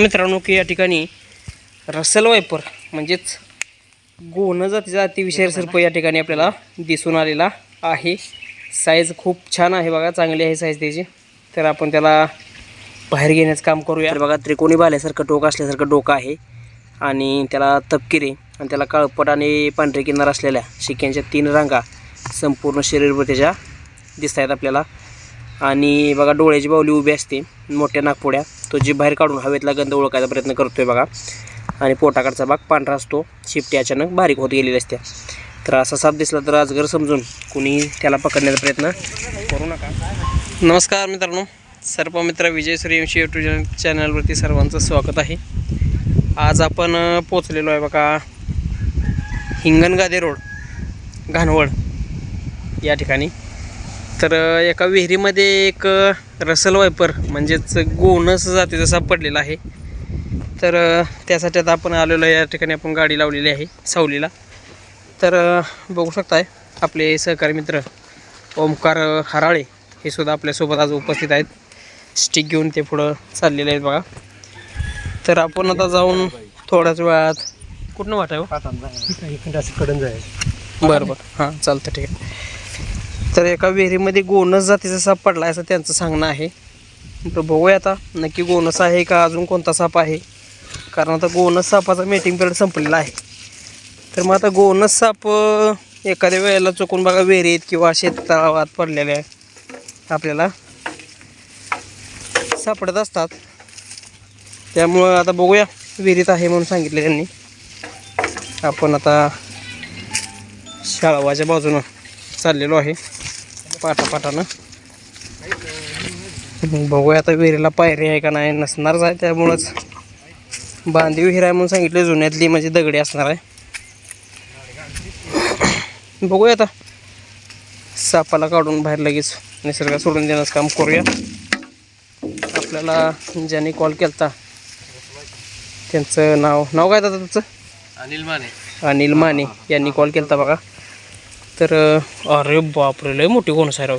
मित्रांनो की या ठिकाणी रसल वायपर म्हणजेच गोण जातीचा अतिविषारी सर्प या ठिकाणी आपल्याला दिसून आलेला आहे. साईज खूप छान आहे बघा चांगली आहे साईज त्याची. तर आपण त्याला बाहेर घेण्याचं काम करूया. बघा त्रिकोणी बाल्यासारखं टोक असल्यासारखं डोकं आहे. आणि त्याला तपकिरी आणि त्याला काळपट आणि पांढरे किनार असलेल्या शिक्यांच्या तीन रांगा संपूर्ण शरीरभर त्याच्या दिसत आहेत आपल्याला. आणि बघा डोळ्याची बावली उभी असते मोठ्या नागपुड्या. तो जीभ बाहेर काढून हवेतला गंध ओळखायचा प्रयत्न करतोय बघा. आणि पोटाकडचा भाग पांढरा असतो. शिपटी अचानक बारीक होत गेलेली असते. तर असा साप दिसला तर आजगर समजून कुणी त्याला पकडण्याचा प्रयत्न करू नका. नमस्कार मित्रांनो. सर्पमित्र विजय सूर्यवंशी यूट्यूब चॅनलवरती सर्वांचं स्वागत आहे. आज आपण पोचलेलो आहे बघा. हिंगणगादे रोड घाणवड या ठिकाणी. तर एका विहिरीमध्ये एक रसल वायपर म्हणजेच गोनस जातीचा साप पडलेला आहे. तर त्यासाठी आता आपण आलेलो या ठिकाणी आपण गाडी लावलेली आहे सावलीला. तर बघू शकताय आपले सहकारी मित्र ओमकार हराळे हे सुद्धा आपल्यासोबत आज उपस्थित आहेत. स्टिक घेऊन ते पुढं चाललेले आहेत बघा. तर आपण आता जाऊन थोड्याच वेळात कुठनं कडून जायचं बरं बरं. हां चालतं ठीक आहे. तर एका विहिरीमध्ये गोनस जातीचा साप पडला असं त्यांचं सांगणं आहे. तर बघूया आता नक्की गोनस आहे का अजून कोणता साप आहे? कारण आता गोनस सापाचा मेटिंग पिरियड संपलेला आहे. तर मग आता गोनस साप एखाद्या वेळेला चुकून बघा विहिरीत किंवा शेततळावात पडलेल्या आपल्याला सापडत असतात. त्यामुळं आता बघूया विहिरीत आहे म्हणून सांगितलं त्यांनी. आपण आता शाळवाच्या बाजूनं चाललेलो आहे. पाटापाटानं. मग बघूया आता विहिरीला पायरी आहे का नाही नसणारच आहे त्यामुळंच. बांधी विहीर आहे म्हणून सांगितलं जुन्यातली म्हणजे दगडी असणार आहे. बघूया आता. सापाला काढून बाहेर लगेच निसर्गात सोडून देण्याचं काम करूया. आपल्याला ज्यांनी कॉल केला त्यांचं नाव नाव काय दादा तुमचं? अनिल माने. अनिल माने यांनी कॉल केला बघा. तर अरे बापरे लय मोठी कोण आहे राव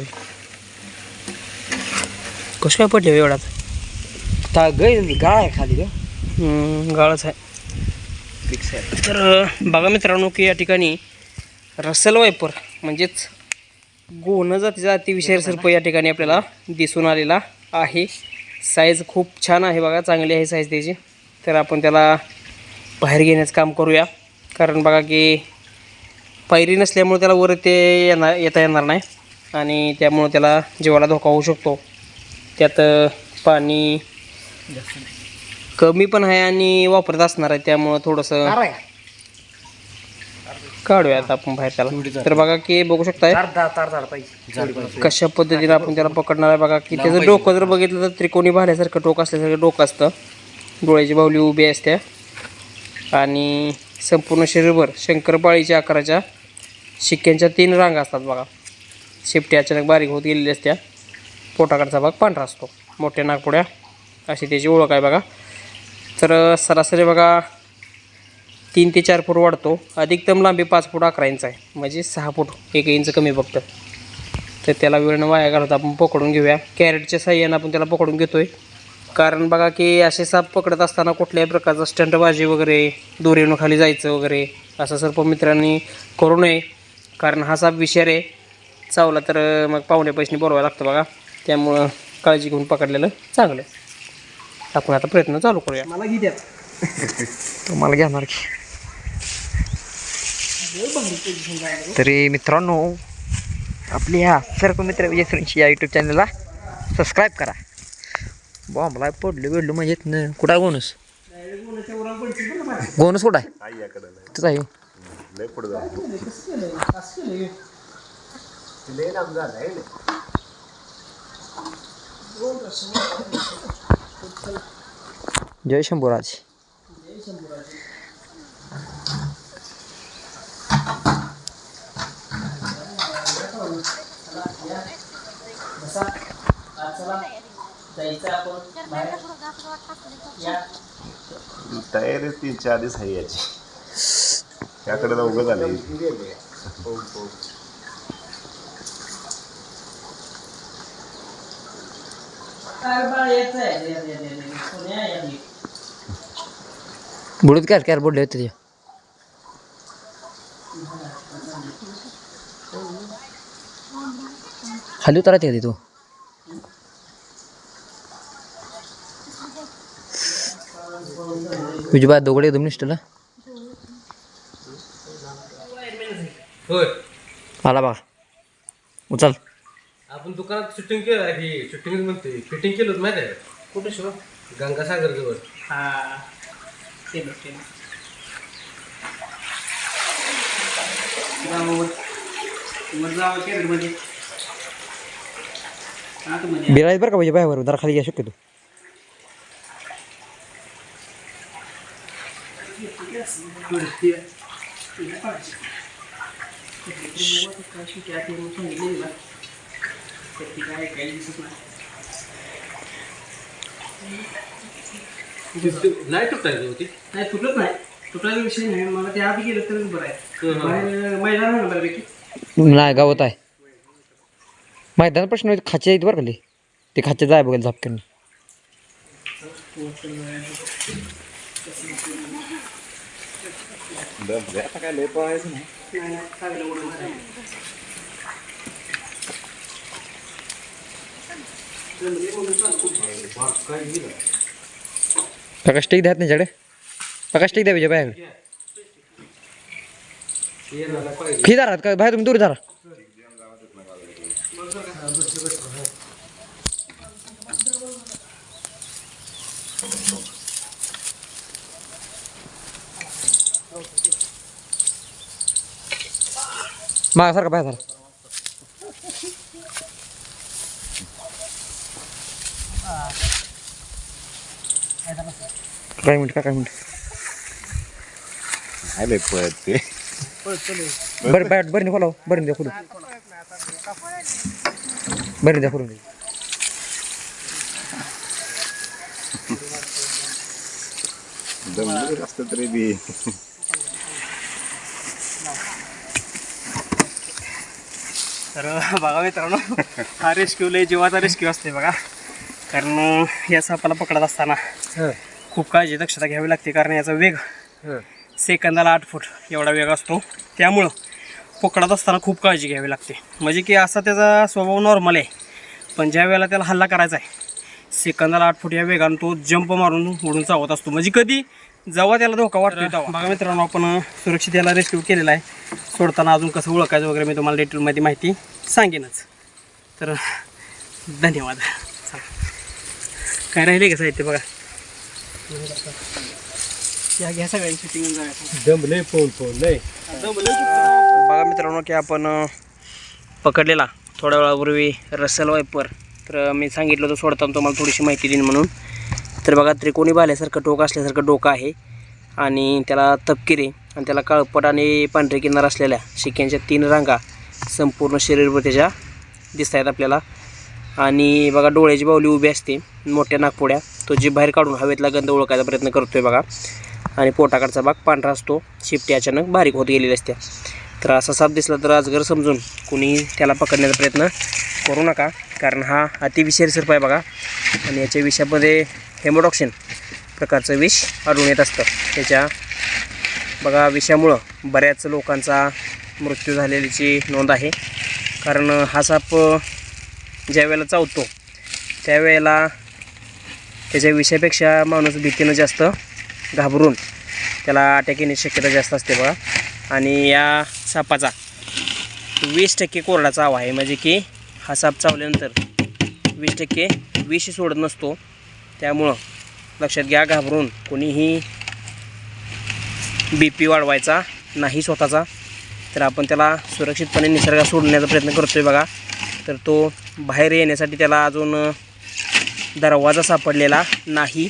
कसं काय पडले एवढ्यात? ता गै गाळ आहे खाली गाळच आहे. तर बघा मित्रांनो की या ठिकाणी रसल वायपर म्हणजेच गोण जातीचा अतिविषारी सर्प या ठिकाणी आपल्याला दिसून आलेला आहे. साईज खूप छान आहे बघा चांगली आहे साईज त्याची. तर आपण त्याला बाहेर घेण्याचं काम करूया. कारण बघा की पायरी नसल्यामुळे त्याला वर ते येणार येता येणार नाही. आणि त्यामुळं त्याला जीवाला धोका होऊ शकतो. त्यात पाणी कमी पण आहे आणि वापरत असणार आहे. त्यामुळं थोडंसं काढूया आता आपण बाहेर त्याला. तर बघा की बघू शकताय. तार तार तार तार पाहिजे. कशा पद्धतीने आपण त्याला पकडणार आहे बघा की त्याचं डोकं जर बघितलं तर त्रिकोणी भाल्यासारखं टोक असल्यासारखं डोकं असतं. डोळ्याची बाहुली उभी असते. आणि संपूर्ण शरीरभर शंकरपाळीच्या आकाराच्या शिक्क्यांच्या तीन रांगा असतात बघा. शेपटी अचानक बारीक होत गेलेली असत्या. पोटाकडचा भाग पांढरा असतो. मोठ्या नागपुड्या. अशी त्याची ओळख आहे बघा. तर सरासरी बघा तीन ते चार फूट वाढतो. अधिकतम लांबी पाच फूट अकरा इंच आहे. म्हणजे सहा फूट एक इंच कमी बघतं तर त्याला वेळ वाया घालत आपण पकडून घेऊया. कॅरेटच्या साह्यानं आपण त्याला पकडून घेतोय. कारण बघा की असे साप पकडत असताना कुठल्याही प्रकारचा स्टंटबाजी वगैरे दोरीनं खाली जायचं वगैरे असं सर्प मित्रांनी करू नये. कारण हा साप विषार आहे चावला तर मग पाहुणे पैसे बोलवायला लागतं बघा. त्यामुळं काळजी घेऊन पकडलेलं चांगलं. आहे. आपण आता प्रयत्न चालू करूया. मला घे द्या तुम्हाला घेणार की. तरी मित्रांनो आपल्या सर्व मित्र विजय सुरेंशी या यूट्यूब चॅनलला सबस्क्राईब करा. बॉम्बला पडलो बिडलो म्हणजे न कुठं आहे? गोनस गोनस कुठं आहे. तिथं आहे जय शंभूराज. तयारी तीन चार दिवस आहे याची. त्याकडे उभं झाले. बुडत काय काय बोलले होते ते. खाली उतरायचे का तू तुझी बाय दोघडे एकदम निष्ठला. होय आला बघा उचल आपण दुकानात शूटिंग केलं ही शूटिंग म्हणते फिटिंग केलं होतं माहिती आहे का? कुठे शिव गंगासागर जवळ हा केलं केलं गावावर वर जावं केरळमध्ये आतमध्ये बिराज बरं का पाहिजे बायावर जरा खाली घ्या शक्यतो नाही तुटायचं होती? नाही तुटत नाही. तुटायचा विषय नाही. मला ते आधी गेलं तरच बरं आहे. मैदान आहे ना बऱ्यापैकी? नाही गावात आहे. मैदान प्रश्न खाचे आहेत बरं का ते. खाचे जाय दम आता काय लय पळायचं नाही. नाही नाही चांगलं उडून आहे. काका स्टिक द्यात त्यांच्याकडे काका स्टिक द्या पाहिजे बायाकडे फी धरा का। बाहेर तुम्ही दूर धरा मागा सारखा बाहेर धरा काय मिनिट काय मिनिट पळत बरं बॅट बरं खोलाव बरं द्या खोलून बरं द्या खोलून दम असतं तरी बी तर बघा मित्रांनो हा रेस्क्यू लय जीवाचा रेस्क्यू असते बघा. कारण या सापाला पकडत असताना खूप काळजी दक्षता घ्यावी लागते. कारण याचा वेग सेकंदाला आठ फूट एवढा वेग असतो. त्यामुळं पकडत असताना खूप काळजी घ्यावी लागते. म्हणजे की असा त्याचा स्वभाव नॉर्मल आहे. पण ज्या वेळेला त्याला हल्ला करायचा आहे सेकंदाला आठ फूट या वेगानं तो जंप मारून उडून चावत असतो. म्हणजे कधी जेव्हा त्याला धोका वाटतो तेव्हा. बघा मित्रांनो आपण सुरक्षित याला रेस्क्यू केलेला आहे. सोडताना अजून कसं ओळखायचं वगैरे मी तुम्हाला डिटेलमध्ये माहिती सांगेनच. तर धन्यवाद. काय राहिले का साहित्य बघा? या घ्या सगळ्यांची शूटिंग फोन फोन नाही बघा मित्रांनो की आपण पकडलेला. थोड्या वेळापूर्वी रसल वायपर. तर मी सांगितलं होतं सोडताना तुम्हाला थोडीशी माहिती देईन म्हणून. तर बघा त्रिकोणी भाल्यासारखं टोक असल्यासारखं डोकं आहे आणि त्याला तपकिरी आणि त्याला काळपट आणि पांढरे किनार असलेल्या शिक्यांच्या तीन रांगा संपूर्ण शरीरभर त्याच्या दिसत आहेत आपल्याला. आणि बघा डोळ्याची बावली उभी असते मोठ्या नागपुड्या. तो जीभ बाहेर काढून हवेतला गंध ओळखायचा प्रयत्न करतो आहे बघा. आणि पोटाकडचा भाग पांढरा असतो. शिपटी अचानक बारीक होत गेलेली असते तर असा साप दिसला तर अजगर समजून कुणी त्याला पकडण्याचा प्रयत्न करू नका कारण हा अतिविषारी सर्प आहे बघा. आणि याच्या विषामध्ये हेमोडॉक्सिन प्रकारचं विष आढळून येत असतं. त्याच्या बघा विषामुळं बऱ्याच लोकांचा मृत्यू झालेल्याची नोंद आहे. कारण हा साप ज्या वेळेला चावतो त्यावेळेला त्याच्या विषयापेक्षा माणूस भीतीनं जास्त घाबरून त्याला अटॅक येण्याची शक्यता जास्त असते बघा. आणि या सापाचा वीस टक्के कोरडा चाव आहे. म्हणजे की हा साप चावल्यानंतर वीस टक्के विष सोडत नसतो. त्यामुळं लक्षात घ्या घाबरून कोणीही बी पी वाढवायचा नाही स्वतःचा. तर आपण त्याला सुरक्षितपणे निसर्गात सोडण्याचा प्रयत्न करतो आहे बघा. तर तो बाहेर येण्यासाठी त्याला अजून दरवाजा सापडलेला नाही.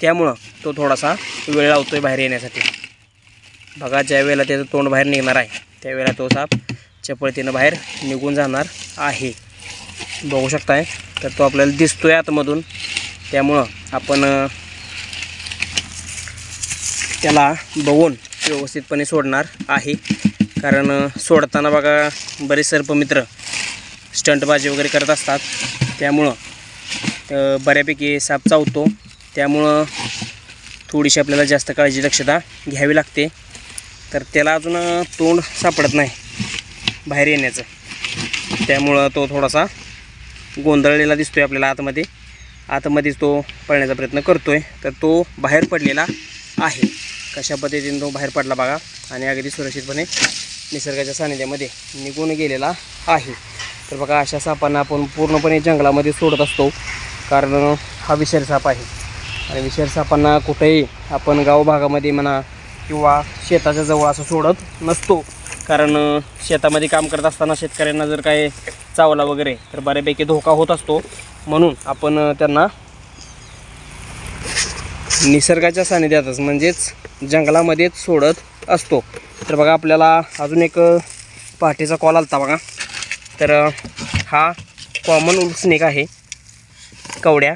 त्यामुळं तो थोडासा वेळ लावतो आहे बाहेर येण्यासाठी. बघा ज्या वेळेला त्याचं तोंड बाहेर निघणार आहे त्यावेळेला तो साप चपळतीनं बाहेर निघून जाणार आहे. बघू शकताय. तर तो आपल्याला दिसतोय आतमधून. त्यामुळं आपण त्याला बघून व्यवस्थितपणे सोडणार आहे. कारण सोडताना बघा बरेच सर्पमित्र स्टंटबाजी वगैरे करत असतात. त्यामुळं बऱ्यापैकी साप चावतो. त्यामुळं थोडीशी आपल्याला जास्त काळजी दक्षता घ्यावी लागते. तर त्याला अजून तोंड सापडत नाही बाहेर येण्याचं. त्यामुळं तो थोडासा गोंधळलेला दिसतो आहे आपल्याला आतमध्ये. आतमध्येच तो पळण्याचा प्रयत्न करतो आहे तर तो बाहेर पडलेला आहे. कशा पद्धतीने तो बाहेर पडला बघा. आणि अगदी सुरक्षितपणे निसर्गाच्या सानिध्यामध्ये निघून गेलेला आहे. तर बघा अशा सापांना आपण पूर्णपणे जंगलामध्ये सोडत असतो. कारण हा विषारी साप आहे. आणि विषारी सापांना कुठेही आपण गाव भागामध्ये म्हणा किंवा शेताच्या जवळ असं सोडत नसतो. कारण शेतामध्ये काम करत असताना शेतकऱ्यांना जर काय चावला वगैरे तर बऱ्यापैकी धोका होत असतो. म्हणून आपण त्यांना निसर्गाच्या सानिध्यातच म्हणजेच जंगलामध्येच सोडत असतो. तर बघा आपल्याला अजून एक पहाटेचा कॉल आलता बघा. तर हा कॉमन उल्फ स्नेक आहे कवड्या.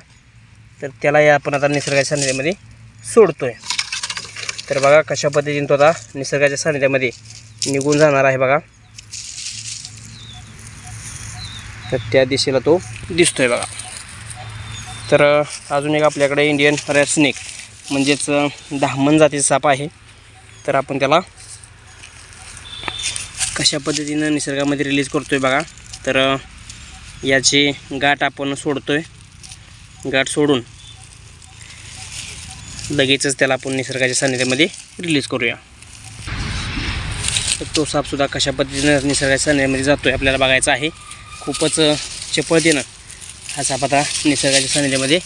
तर त्याला आपण आता निसर्गाच्या सानिध्यामध्ये आहे तर बघा कशा पद्धतीने तो आता निसर्गाच्या सानिध्यामध्ये निघून जाणार आहे बघा. तर त्या दिशेला तो दिसतो आहे बघा. तर अजून एक आपल्याकडे इंडियन रेड स्नेक म्हणजेच अ, दहामन जातीचा साप आहे. तर आपण त्याला कशा पद्धतीनं निसर्गामध्ये रिलीज करतो आहे बघा. तर याची गाठ आपण सोडतो आहे गाठ सोडून लगेचच त्याला आपण निसर्गाच्या सानिध्यामध्ये रिलीज करूया. तर तो सापसुद्धा कशा पद्धतीनं निसर्गाच्या सानिध्यामध्ये जातो आहे आपल्याला बघायचा आहे. खूपच अ, चपळतेनं हा साप आता निसर्गाच्या सानिध्यामध्ये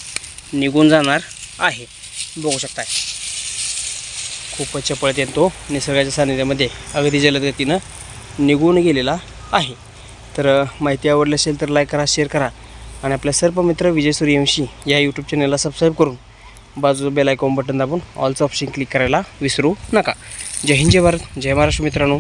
निघून जाणार आहे. बघू शकताय. खूपच चपळतेनं तो निसर्गाच्या सानिध्यामध्ये अगदी जलदगतीनं निघून गेलेला आहे. तर माहिती आवडली असेल तर लाईक करा शेअर करा आणि आपल्या सर्व मित्र विजय सूर्यवंशी या यूट्यूब चॅनलला सबस्क्राईब करून बाजूला बेल आयकॉन बटन दाबून ऑलचं ऑप्शन क्लिक करायला विसरू नका. जय हिंद जय भारत जय महाराष्ट्र मित्रांनो.